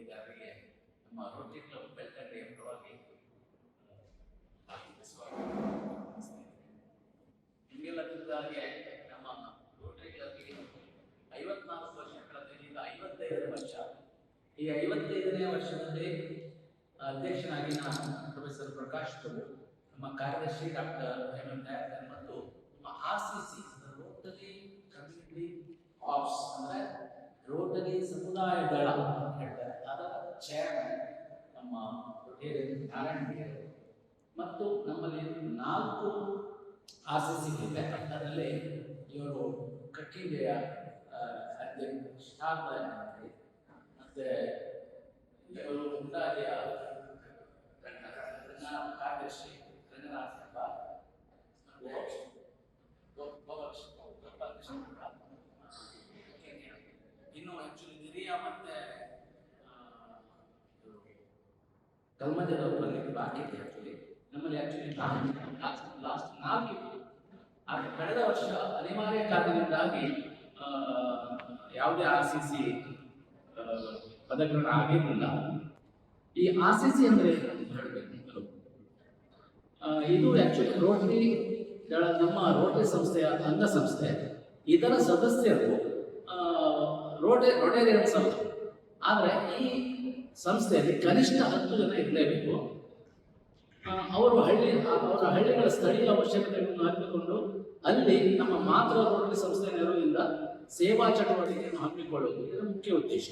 ಚಟುವಟಿಕೆಗಾರರಿಗೆ ನಮ್ಮ Rotary club ಬೆಳ್ತಂಗಡಿಯ ಪರವಾಗಿ ಹಾರ್ದಿಕ ಸ್ವಾಗತ ನಿಮಗೆಲ್ಲ ತಿಳಿದ ಹಾಗೆ ನಮ್ಮ ರೋಟರಿ ಕ್ಲಬ್ಗೆ ಐವತ್ನಾಲ್ಕು ವರ್ಷ ಕಳೆದ ಈಗ ಐವತ್ತೈದನೇ ವರ್ಷ. ಈ ಐವತ್ತೈದನೇ ವರ್ಷದಲ್ಲಿ ಅಧ್ಯಕ್ಷನಾಗಿ ನಾನು ಪ್ರೊಫೆಸರ್ ಪ್ರಕಾಶ್ ಪ್ರಭು, ನಮ್ಮ ಕಾರ್ಯದರ್ಶಿ ಡಾಕ್ಟರ್ ಹೇಮಂತ್ ದಯಾಕರ್ ಮತ್ತು ನಮ್ಮ ಆರ್ ರೋಟರಿ ಕಮ್ಯುನಿಟಿ ಆಫ್ಸ್, ಅಂದ್ರೆ ರೋಟರಿ ಸಮುದಾಯ ದಳ ಅಂತ ಹೇಳ್ತಾರೆ ಅದರ ಚೇರ್ಮನ್ ನಮ್ಮ ರೊಟೇರಿಯನ್ ನಾರಾಯಣ ಬಿಗರೆ ಮತ್ತು ನಮ್ಮಲ್ಲಿ ನಾಲ್ಕು ಆಸೆ ಇದೆ. ಅದರಲ್ಲಿ ಇವರು ಕಟ್ಟಿಗೆಯ ಅಧ್ಯಕ್ಷ ಮತ್ತೆ ಇವರು ಮುಂದಾದಿಯ ರಂಗನಾಥ ಕಾರ್ಯದರ್ಶಿ ರಂಗನಾಥ್ ಎಂಬ ಗೋ- ಗೋಪಾಲಕೃಷ್ಣ ಗೋಪಾಲಕೃಷ್ಣ ಇನ್ನು ಆಕ್ಚುಲಿ ಹಿರಿಯ ಮತ್ತೆ ಆ, ಇವ್ರು ಬಾಕಿ ಇದೆ. ಆಕ್ಚುಲಿ ನಮ್ಮಲ್ಲಿ ಆಕ್ಚುಲಿ ಲಾಸ್ಟ್ ನಾಲ್ಕು. ಆದ್ರೆ ಕಳೆದ ವರ್ಷ ಅನಿವಾರ್ಯ ಕಾರಣದಿಂದಾಗಿ ಯಾವುದೇ ಆರ್ ಸಿ ಸಿ ಪದಗ್ರಹಣ ಆಗಿರಲಿಲ್ಲ. ಈ ಆರ್ ಸಿ ಸಿ ಅಂದ್ರೆ ಹೇಳ್ಬೇಕು ಇದು ಆಕ್ಚುಲಿ ರೋಟರಿ ನಮ್ಮ ರೋಟರಿ ಸಂಸ್ಥೆಯ ಅಂಗಸಂಸ್ಥೆ. ಇದರ ಸದಸ್ಯರು ರೋಟೆ ರೋಟೇರಿಯನ್ ಸಂಸ್ಥೆ ಆದರೆ ಈ ಸಂಸ್ಥೆಯಲ್ಲಿ ಕನಿಷ್ಠ ಹತ್ತು ಜನ ಇರಲೇಬೇಕು. ಅವರು ಹಳ್ಳಿ ಅವರ ಹಳ್ಳಿಗಳ ಸ್ಥಳೀಯ ಅವಶ್ಯಕತೆಗಳನ್ನು ಹಾಕಿಕೊಂಡು ಅಲ್ಲಿ ನಮ್ಮ ಮಾತೃ ಸಂಸ್ಥೆ ನೆರವಿನಿಂದ ಸೇವಾ ಚಟುವಟಿಕೆಯನ್ನು ಹಮ್ಮಿಕೊಳ್ಳುವುದು ಇದರ ಮುಖ್ಯ ಉದ್ದೇಶ.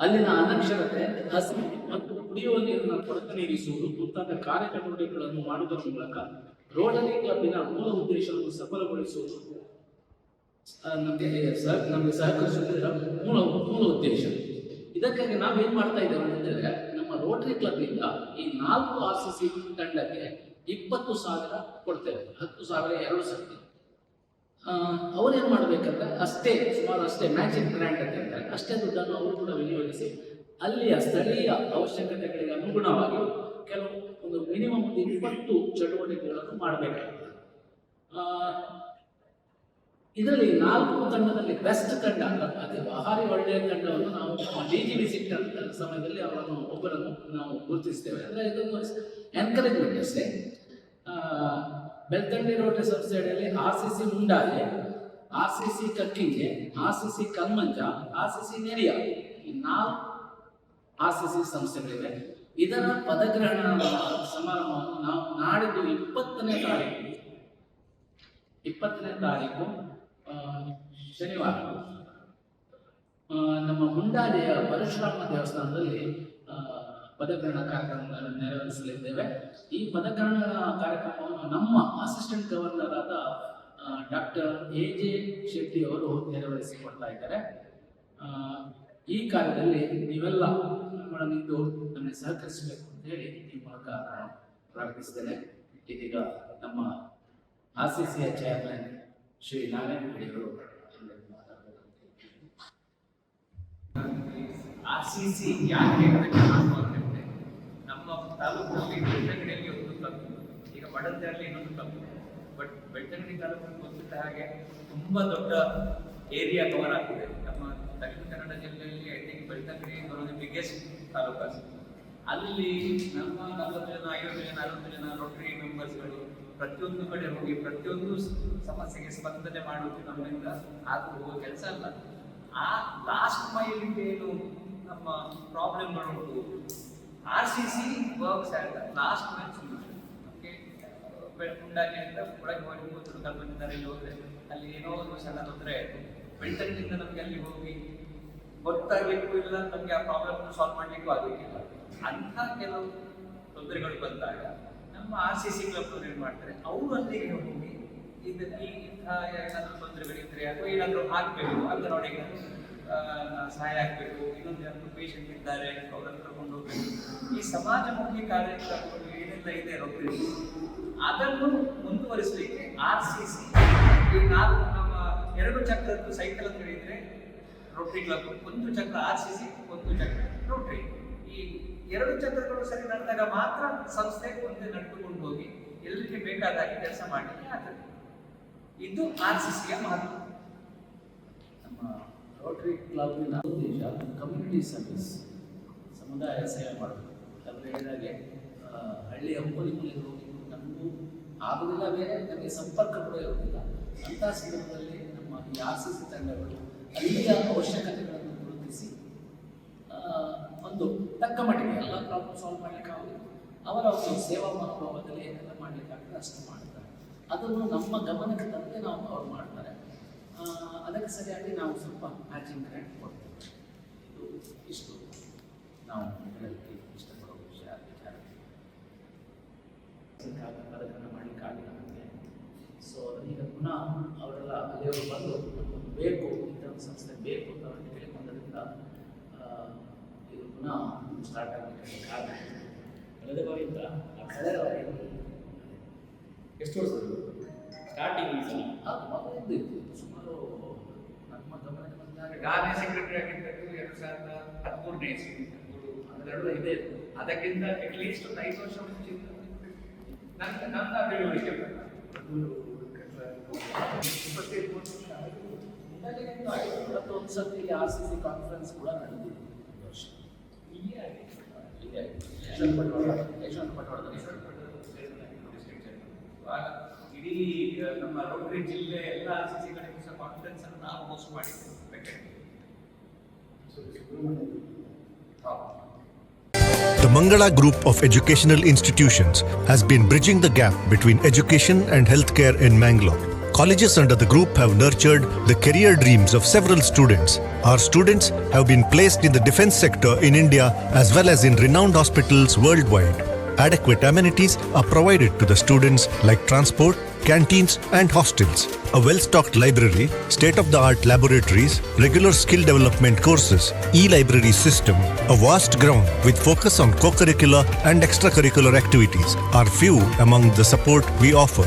ಅಲ್ಲಿನ ಅನಕ್ಷರತೆ, ಹಸಿ ಮತ್ತು ಕುಡಿಯುವ ನೀರಿನ ಕೊರತೆ ನೀಗಿಸುವುದು ಮುಂತಾದ ಕಾರ್ಯಚಟುವಟಿಕೆಗಳನ್ನು ಮಾಡುವುದರ ಮೂಲಕ ರೋಟರಿ ಕ್ಲಬ್ನ ಮೂಲ ಉದ್ದೇಶವನ್ನು ಸಫಲಗೊಳಿಸುವುದು ನಮಗೆ ನಮಗೆ ಸಹಕರಿಸುವುದರ ಮೂಲ ಮೂಲ ಉದ್ದೇಶ. ಇದಕ್ಕಾಗಿ ನಾವು ಏನ್ ಮಾಡ್ತಾ ಇದ್ದೇವೆ ಅಂತಂದ್ರೆ ನಮ್ಮ ರೋಟರಿ ಕ್ಲಬ್ ಇಂದ ಈ ನಾಲ್ಕು ಆರ್ ಸಿ ಸಿ ತಂಡಕ್ಕೆ ಇಪ್ಪತ್ತು ಸಾವಿರ ಕೊಡ್ತೇವೆ. ಹತ್ತು ಸಾವಿರ ಎರಡು ಆ, ಅವ್ರೇನ್ ಮಾಡ್ಬೇಕಂದ್ರೆ ಅಷ್ಟೇ ಸುಮಾರು ಅಷ್ಟೇ ಮ್ಯಾಚಿಂಗ್ ಗ್ರ್ಯಾಂಟ್ ಅಂತ ಹೇಳ್ತಾರೆ. ಅಷ್ಟೇ ದುಡ್ಡನ್ನು ಅವರು ಕೂಡ ವಿನಿಯೋಗಿಸಿ ಅಲ್ಲಿಯ ಸ್ಥಳೀಯ ಅವಶ್ಯಕತೆಗಳಿಗೆ ಅನುಗುಣವಾಗಿ ಕೆಲವು ಒಂದು ಮಿನಿಮಮ್ ಇಪ್ಪತ್ತು ಚಟುವಟಿಕೆಗಳನ್ನು ಮಾಡಬೇಕಾಗ್ತದೆ. ಇದರಲ್ಲಿ ನಾಲ್ಕು ತಂಡದಲ್ಲಿ ಬೆಸ್ಟ್ ತಂಡ ಅದೇ ಭಾರಿ ಒಳ್ಳೆಯ ತಂಡವನ್ನು ನಾವು ಡಿ ಜಿ ವಿಸಿಟ್ ಸಮಯದಲ್ಲಿ ಅವರನ್ನು ಒಬ್ಬರನ್ನು ನಾವು ಗುರುತಿಸ್ತೇವೆ. ಅಂದರೆ ಇದೊಂದು ಎನ್ಕರೇಜ್ಮೆಂಟ್ ಅಷ್ಟೇ. ಬೆಳ್ತಂಡಿ ರೋಟರಿ ಸಂಸ್ಥೆ ಅಡಿಯಲ್ಲಿ R C C Mundaje, R C C Kakkinje R C C Kalmanja, R C C Neriya ಈ ನಾಲ್ಕು ಆರ್ ಸಿ ಸಿ ಸಂಸ್ಥೆಗಳಿವೆ. ಇದರ ಪದಗ್ರಹಣ ಸಮಾರಂಭವನ್ನು ನಾವು ನಾಡಿದ್ದು ಇಪ್ಪತ್ತನೇ ತಾರೀಕು. ಇಪ್ಪತ್ತನೇ ತಾರೀಕು ಶನಿವಾರ. ನಮ್ಮ ಮುಂಡಾದಿಯ ಪರಶುರಾಮ ದೇವಸ್ಥಾನದಲ್ಲಿ ಪದಗ್ರಹಣ ಕಾರ್ಯಕ್ರಮಗಳನ್ನು ನೆರವೇರಿಸಲಿದ್ದೇವೆ. ಈ ಪದಗ್ರಹಣ ಕಾರ್ಯಕ್ರಮವನ್ನು ನಮ್ಮ ಅಸಿಸ್ಟೆಂಟ್ ಗವರ್ನರ್ ಆದ ಡಾಕ್ಟರ್ ಎ ಜೆ ಶೆಟ್ಟಿ ಅವರು ನೆರವೇರಿಸಿಕೊಡ್ತಾ ಇದ್ದಾರೆ. ಈ ಕಾರ್ಯದಲ್ಲಿ ನೀವೆಲ್ಲ ನಿಂತು ನಮಗೆ ಸಹಕರಿಸಬೇಕು ಅಂತ ಹೇಳಿ ಈ ಮೂಲಕ ನಾನು ಪ್ರಾರ್ಥಿಸ್ತೇನೆ ಇದೀಗ ನಮ್ಮ ಆರ್ ಸಿ ಸಿಯ ಚೇರ್ಮನ್ ಶ್ರೀ ನಾರಾಯಣ ರೆಡ್ಡಿಯವರು ಆರ್ ಸಿ ಸಿ ಯಾಕೆ ನಮ್ಮ ತಾಲೂಕಿನಲ್ಲಿ ಬೆಳ್ತಂಗಡಿಯಲ್ಲಿ ಒಂದು ಕ್ಲಬ್ ಈಗ ಮಡಂದರಲ್ಲಿ ಇನ್ನೊಂದು ಕ್ಲಬ್ ಬಟ್ ಬೆಳ್ತಂಗಡಿ ತಾಲೂಕಿಗೆ ಗೊತ್ತಿದ್ದ ಹಾಗೆ ತುಂಬಾ ದೊಡ್ಡ ಏರಿಯಾ ಕವರ್ ಆಗ್ತಿದೆ. ನಮ್ಮ ದಕ್ಷಿಣ ಕನ್ನಡ ಜಿಲ್ಲೆಯಲ್ಲಿ ಐ ಥಿಂಕ್ ಬೆಳ್ತಂಗಡಿ ಬರೋದು ಬಿಗ್ಗೆಸ್ಟ್ ತಾಲೂಕು ಅಲ್ಲಿ ನಮ್ಮ ನಲವತ್ತು ಜನ, ಐವತ್ತು ಜನ, ಅರವತ್ತು ಜನ ರೋಟರಿ ಮೆಂಬರ್ಸ್ಗಳು ಪ್ರತಿಯೊಂದು ಕಡೆ ಹೋಗಿ ಪ್ರತಿಯೊಂದು ಸಮಸ್ಯೆಗೆ ಸ್ಪಂದನೆ ಮಾಡುವುದು ನಮ್ಮಿಂದ ಆಗು ಹೋಗೋ ಕೆಲಸ ಅಲ್ಲ. ಆ ಲಾಸ್ಟ್ ಮೈಲಿಗೆ ಏನು ನಮ್ಮ ಪ್ರಾಬ್ಲಮ್ಗಳು ಉಂಟು? R C C works at last mile solution okay ಅಂತ ಒಳಗೆ ಹೋಗಿ ಮೂವತ್ತು ಕಲ್ಪನಿಂದ ಇಲ್ಲಿ ಹೋದ್ರೆ ಅಲ್ಲಿ ಏನೋ ಒಂದು ಸಣ್ಣ ತೊಂದರೆ ಆಯಿತು. ನಮಗೆ ಅಲ್ಲಿ ಹೋಗಿ ಗೊತ್ತಾಗಲಿಕ್ಕೂ ಇಲ್ಲ, ನಮಗೆ ಆ ಪ್ರಾಬ್ಲಮ್ ಸಾಲ್ವ್ ಮಾಡ್ಲಿಕ್ಕೂ ಆಗಲಿಕ್ಕಿಲ್ಲ. ಅಂಥ ಕೆಲವು ತೊಂದರೆಗಳು ಬಂದಾಗ ನಮ್ಮ ಆರ್ ಸಿ ಸಿ ಕ್ಲಬ್ ಏನ್ ಮಾಡ್ತಾರೆ? ಅವರು ಅಲ್ಲಿಗೆ ಹೋಗಿ ಇದು ಈ ಇಂಥ ಏನಾದ್ರು ತೊಂದರೆಗಳಿದ್ರೆ ಅಥವಾ ಏನಾದ್ರು ಅಂತ ಆ, ಸಹಾಯ ಆಗ್ಬೇಕು ಇನ್ನೊಂದು ಯಾರು ಪೇಷಂಟ್ ಇದ್ದಾರೆ ಅವ್ರನ್ನ ಕರ್ಕೊಂಡು ಹೋಗ್ಬೇಕು. ಈ ಸಮಾಜಮುಖಿ ಕಾರ್ಯಕ್ರಮಗಳು ಏನೆಲ್ಲ ಇದೆ ರೋಟರಿ ಅದನ್ನು ಮುಂದುವರಿಸಲಿಕ್ಕೆ ಆರ್ ಸಿ ಸಿ ಈ ನಾಲ್ಕು ನಮ್ಮ ಎರಡು ಚಕ್ರದ್ದು ಸೈಕಲ್ ಅಂತ ಹೇಳಿದ್ರೆ ರೋಟ್ರಿ ಕ್ಲಬ್ ಒಂದು ಚಕ್ರ ಆರ್ ಸಿ ಸಿ ಒಂದು ಚಕ್ರ ರೋಟರಿ ಎರಡು ಚಕ್ರಗಳು ಸರಿ ನಡೆದಾಗ ಮಾತ್ರ ಸಂಸ್ಥೆ ಮುಂದೆ ನಡೆದುಕೊಂಡು ಹೋಗಿ ಎಲ್ಲರಿಗೆ ಬೇಕಾದಾಗಿ ಕೆಲಸ ಮಾಡಲಿಕ್ಕೆ ಆಗ್ತದೆ. ಇದು ಆರ್ ಸಿ ಸಿಯ ಮಹತ್ವ. ನಮ್ಮ ರೋಟರಿ ಕ್ಲಬ್ನ ಉದ್ದೇಶ ಕಮ್ಯುನಿಟಿ ಸರ್ವಿಸ್ ಸಮುದಾಯ ಸೇವೆ ಮಾಡೋದು ಯಾಕಂದರೆ ಹೇಳಿದಾಗೆ ಹಳ್ಳಿ ಮೂಲೆ ಮೂಲೆಗೆ ಹೋಗಿ ನಮಗೂ ಆಗೋದಿಲ್ಲ, ಬೇರೆ ನಮಗೆ ಸಂಪರ್ಕ ಕೂಡ ಇರೋದಿಲ್ಲ ಅಂತ ಸಂದರ್ಭದಲ್ಲಿ ನಮ್ಮ ಈ ಆರ್ ಸಿ ಸಿ ತಂಡಗಳು ಅಲ್ಲಿಯ ಅವಶ್ಯಕತೆಗಳನ್ನು ಗುರುತಿಸಿ ಒಂದು ತಕ್ಕ ಮಟ್ಟಿಗೆ ಎಲ್ಲ ಪ್ರಾಬ್ಲಮ್ ಸಾಲ್ವ್ ಮಾಡಲಿಕ್ಕೆ ಆಗೋದಿಲ್ಲ. ಅವರ ಒಂದು ಸೇವಾ ಮನೋಭಾವದಲ್ಲಿ ಏನೆಲ್ಲ ಮಾಡ್ಲಿಕ್ಕೆ ಆಗ್ತದೆ ಅಷ್ಟು ಮಾಡ್ತಾರೆ. ಅದನ್ನು ನಮ್ಮ ಗಮನಕ್ಕೆ ತಂದೆ ನಾವು ಅವ್ರು ಮಾಡ್ತಾರೆ. ಅದಕ್ಕೆ ಸರಿಯಾಗಿ ನಾವು ಸ್ವಲ್ಪ ಮ್ಯಾಚಿಂಗ್ ಕರೆಂಟ್ ಕೊಡ್ತೇವೆ. ಇದು ಇಷ್ಟು ನಾವು ಹೇಳಲಿಕ್ಕೆ ಇಷ್ಟಪಡೋ ವಿಷಯ ವಿಚಾರ. ಮಾಡಲಿಕ್ಕಾಗಿಲ್ಲ ನಮಗೆ. ಸೊ ಈಗ ಪುನಃ ಅವರೆಲ್ಲ ಅಲ್ಲಿಯವರು ಬಂದು ಬೇಕು ಇಂಥ ಸಂಸ್ಥೆ ಬೇಕು ಅಂತ ಆ, ಸ್ಟಾರ್ಟ್ ಆಗಲಿಕ್ಕೆ ಕಾರಣ ಕಳೆದ ಬಾರಿಯಿಂದ ಕಳೆದ ಬಾರಿ ಎಷ್ಟು ವರ್ಷ ಸ್ಟಾರ್ಟಿಂಗ್ ಈ ಸಲ. ಅದು ಮೊದಲಿಂದ ಇತ್ತು. ಸುಮಾರು ನಮ್ಮ ಗಮನಕ್ಕೆ ಬಂದಾಗ ನಾನೇ ಸೆಕ್ರೆಟರಿ ಆಗಿದ್ದದ್ದು ಎರಡು ಸಾವಿರದ ಹದಿಮೂರನೇ ಇಸ್ವಿ. ಇದೆ. ಅದಕ್ಕಿಂತ ಅಟ್ಲೀಸ್ಟ್ ಒಂದು ಐದು ವರ್ಷ ಮುಂಚಿತ ನನ್ನ ನನ್ನ ತಿಳುವಳಿಕೆ. ಇಪ್ಪತ್ತೈದು ವರ್ಷ ಇಪ್ಪತ್ತೊಂದು ಸರ್ತಿ ಆರ್ ಸಿ ಸಿ ಕಾನ್ಫರೆನ್ಸ್ ಕೂಡ ನಡೆದಿದೆ. ಇಡೀ ಆ, ನಮ್ಮ ರೋಟರಿ ಜಿಲ್ಲೆ ಎಲ್ಲ ಸಿ ಸಿ ಕಡೆಗೂ ಸಹ ಕಾನ್ಫರೆನ್ಸ್ ಅನ್ನು ನಾವು ಹೋಸ್ಟ್ ಮಾಡಿದ್ದೇವೆ ಬೆಟ್ಟಕ್ಕೆ. The Mangala Group of Educational Institutions has been bridging the gap between education and healthcare in Mangalore. Colleges under the group have nurtured the career dreams of several students. Our students have been placed in the defense sector in India as well as in renowned hospitals worldwide. Adequate amenities are provided to the students like transport, canteens, and hostels. A well stocked library, state of the art laboratories, regular skill development courses, e library system, a vast ground with focus on co curricular and extracurricular activities are few among the support we offer.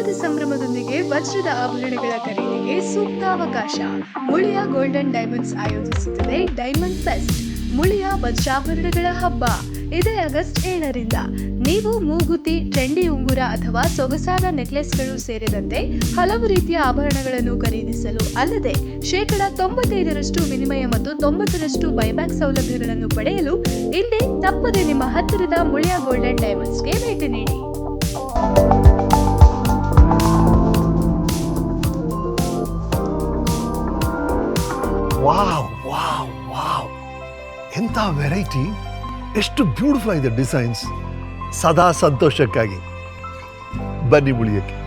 ಹಬ್ಬದ ಸಂಭ್ರಮದೊಂದಿಗೆ ವಜ್ರದ ಆಭರಣಗಳ ಖರೀದಿಗೆ ಸೂಕ್ತ ಅವಕಾಶ Muliya golden diamonds ಆಯೋಜಿಸುತ್ತದೆ diamond fest Muliya ವಜ್ರಾಭರಣಗಳ ಹಬ್ಬ. ಇದೇ ಆಗಸ್ಟ್ ಏಳರಿಂದ. ನೀವು ಮೂಗುತಿ ಟ್ರೆಂಡಿ ಉಂಗುರ ಅಥವಾ ಸೊಗಸಾದ ನೆಕ್ಲೆಸ್ಗಳು ಸೇರಿದಂತೆ ಹಲವು ರೀತಿಯ ಆಭರಣಗಳನ್ನು ಖರೀದಿಸಲು ಅಲ್ಲದೆ ಶೇಕಡ ತೊಂಬತ್ತೈದರಷ್ಟು ವಿನಿಮಯ ಮತ್ತು ತೊಂಬತ್ತರಷ್ಟು ಬೈಬ್ಯಾಕ್ ಸೌಲಭ್ಯಗಳನ್ನು ಪಡೆಯಲು ಇಲ್ಲಿ ತಪ್ಪದೆ ನಿಮ್ಮ ಹತ್ತಿರದ ಮುಳಿಯ ಗೋಲ್ಡನ್ ಡೈಮಂಡ್ಸ್ಗೆ ಭೇಟಿ ನೀಡಿ. ವಾವ್ ವಾವ್ ವಾವ್ ಎಂಥ ವೆರೈಟಿ ಎಷ್ಟು ಬ್ಯೂಟಿಫುಲ್ ಆಗಿದೆ ಡಿಸೈನ್ಸ್ ಸದಾ ಸಂತೋಷಕ್ಕಾಗಿ. ಬನ್ನಿ ಮುಳಿಯಕ್ಕೆ